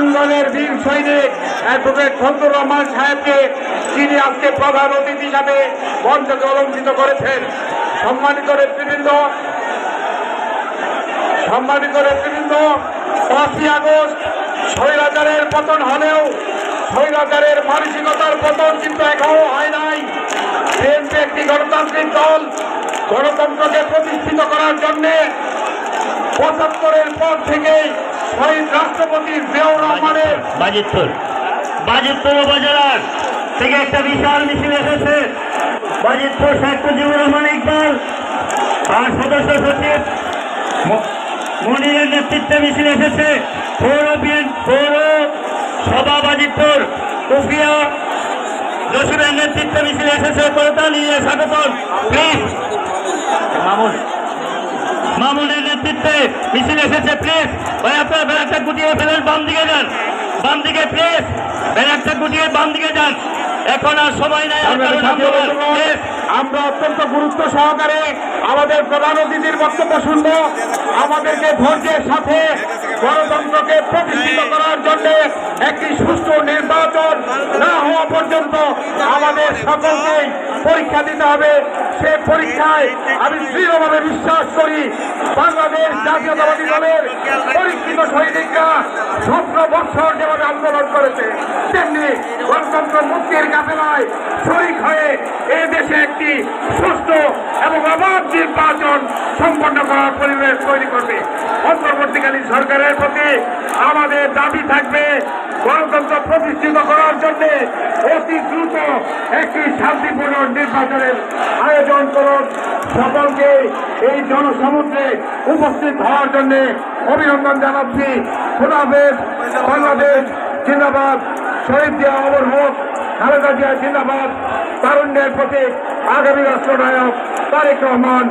রণাঙ্গনের বীর সৈনিক অ্যাডভোকেট ফজলুর রহমান সাহেবকে তিনি আজকে প্রধান অতিথি হিসাবে মঞ্চকে অলঙ্কৃত করেছেন। সম্মানিত নেতৃবৃন্দ সম্মানিত নেতৃবৃন্দ, পাঁচই আগস্ট, স্বৈরাচারের পতন হলেও স্বৈরাচারের মানসিকতার পতন কিন্তু এখনও হয় নাই। বিএনপি একটি গণতান্ত্রিক দল, গণতন্ত্রকে প্রতিষ্ঠিত করার জন্যে পঁচাত্তরের পর থেকে শহীদ রাষ্ট্রপতি জিয়াউর রহমানের বাজিতপুর। বাজিতপুর উপজেলার থেকে একটা বিশাল মিছিল এসেছে। বাজিতপুর শেখ মুজিবুর রহমান ইকবাল আর সদস্য সচিব মনিরের নেতৃত্বে মিছিল এসেছে। পৌর পৌর সভা বাজিতপুর কুফিয়া জসিমের নেতৃত্বে মিছিল এসেছে। করতা নিয়ে স্বাগত প্লিজ। মামুন। নেতৃত্বে মিছিল এসেছে প্লিজ ভাই আপনার ব্যানারটা গুটিয়ে ফেলেন বাম দিকে যান। বাম দিকে প্লিজ ব্যানারটা গুটিয়ে বাম দিকে যান। এখন আর সময় নাই আমরা অত্যন্ত গুরুত্ব সহকারে আমাদের প্রধান অতিথির বক্তব্য শুনব। আমাদেরকে ধৈর্যের সাথে গণতন্ত্রকে প্রতিষ্ঠিত করার জন্য একটি আমাদের সকলকে পরীক্ষা দিতে হবে। সে পরীক্ষায় আমি দৃঢ়ভাবে বিশ্বাস করি, বাংলাদেশ জাতীয়তাবাদী দলের পরীক্ষিত সৈনিকরা সতেরো বছর যেভাবে আন্দোলন করেছে, তেমনি গণতন্ত্র মুক্তির কাফেলায় শরিক হয়ে এই দেশে একটি সুস্থ এবং অবাধ নির্বাচন সম্পন্ন করার পরিবেশ তৈরি করবে। অন্তর্বর্তীকালীন সরকারের প্রতি আমাদের দাবি থাকবে গণতন্ত্র প্রতিষ্ঠিত করার জন্য অতি দ্রুত একটি শান্তিপূর্ণ নির্বাচনের আয়োজন করুন। সকলকে এই জনসমুদ্রে উপস্থিত হওয়ার জন্য অভিনন্দন জানাচ্ছি। খুদাফেজ বাংলাদেশ জিন্দাবাদ। শহীদ জিয়া অমর হোক, খালেদা জিয়া জিন্দাবাদ। তারুণ্যের প্রতীক, আগামী রাষ্ট্রনায়ক তারেক রহমান।